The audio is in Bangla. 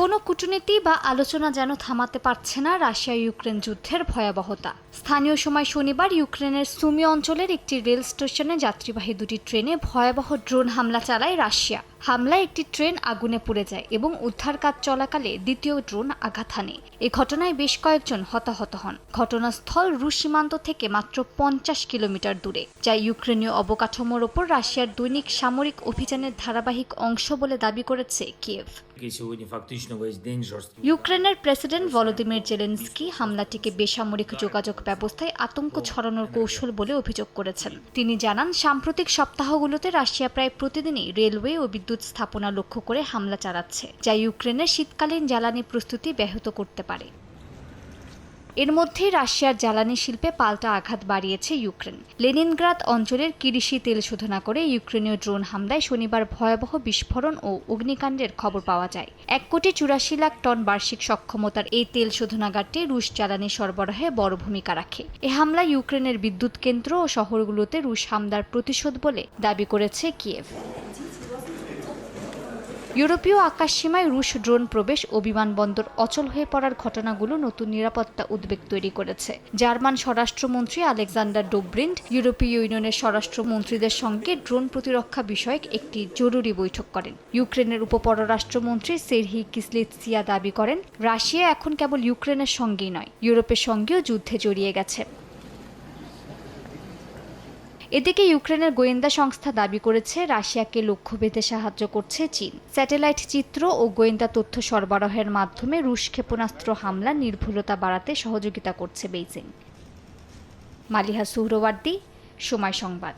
কোনো কূটনীতি বা আলোচনা যেন থামাতে পারছে না রাশিয়া ইউক্রেন যুদ্ধের ভয়াবহতা। স্থানীয় সময় শনিবার ইউক্রেনের সুমি অঞ্চলের একটি রেল স্টেশনে যাত্রীবাহী দুটি ট্রেনে ভয়াবহ ড্রোন হামলা চালায় রাশিয়া। হামলায় একটি ট্রেন আগুনে পুড়ে যায় এবং উদ্ধার কাজ চলাকালে দ্বিতীয় ড্রোন আঘাত হানে। এ ঘটনায় বেশ কয়েকজন হতাহত হন। ঘটনাস্থল রুশ সীমান্ত থেকে মাত্র পঞ্চাশ কিলোমিটার দূরে, যা ইউক্রেনীয় অবকাঠামোর ওপর রাশিয়ার দৈনিক সামরিক অভিযানের ধারাবাহিক অংশ বলে দাবি করেছে কিয়েভ। ইউক্রেনের প্রেসিডেন্ট ভলোদিমির জেলেন্সকি হামলাটিকে বেসামরিক যোগাযোগ ব্যবস্থায় আতঙ্ক ছড়ানোর কৌশল বলে অভিযোগ করেছেন। তিনি জানান, সাম্প্রতিক সপ্তাহগুলোতে রাশিয়া প্রায় প্রতিদিনই রেলওয়ে ও বিদ্যুৎ স্থাপনা লক্ষ্য করে হামলা চালাচ্ছে, যা ইউক্রেনের শীতকালীন জ্বালানি প্রস্তুতি ব্যাহত করতে পারে। এর মধ্যেই রাশিয়ার জ্বালানি শিল্পে পাল্টা আঘাত বাড়িয়েছে ইউক্রেন। লেনিনগ্রাদ অঞ্চলের কিরিশি তেল শোধনা করে ইউক্রেনীয় ড্রোন হামলায় শনিবার ভয়াবহ বিস্ফোরণ ও অগ্নিকাণ্ডের খবর পাওয়া যায়। এক কোটি চুরাশি লাখ টন বার্ষিক সক্ষমতার এই তেল শোধনাগারটি রুশ জ্বালানি সরবরাহে বড় ভূমিকা রাখে। এ হামলায় ইউক্রেনের বিদ্যুৎ কেন্দ্র ও শহরগুলোতে রুশ হামলার প্রতিশোধ বলে দাবি করেছে কিয়েভ। ইউরোপীয় আকাশসীমায় রুশ ড্রোন প্রবেশ ও বিমানবন্দর অচল হয়ে পড়ার ঘটনাগুলো নতুন নিরাপত্তা উদ্বেগ তৈরি করেছে। জার্মান স্বরাষ্ট্রমন্ত্রী আলেকজান্ডার ডোব্রিন্ড ইউরোপীয় ইউনিয়নের স্বরাষ্ট্রমন্ত্রীদের সঙ্গে ড্রোন প্রতিরক্ষা বিষয়ক একটি জরুরি বৈঠক করেন। ইউক্রেনের উপপররাষ্ট্রমন্ত্রী সেরহি কিসলিৎসিয়া দাবি করেন, রাশিয়া এখন কেবল ইউক্রেনের সঙ্গেই নয়, ইউরোপের সঙ্গেও যুদ্ধে জড়িয়ে গেছে। এদিকে ইউক্রেনের গোয়েন্দা সংস্থা দাবি করেছে রাশিয়াকে লক্ষ্যভেদে সাহায্য করছে চীন। স্যাটেলাইট চিত্র ও গোয়েন্দা তথ্য সরবরাহের মাধ্যমে রুশ ক্ষেপণাস্ত্র হামলা নির্ভুলতা বাড়াতে সহযোগিতা করছে বেইজিং। মালিহা সুহরওয়ার্দী, সময় সংবাদ।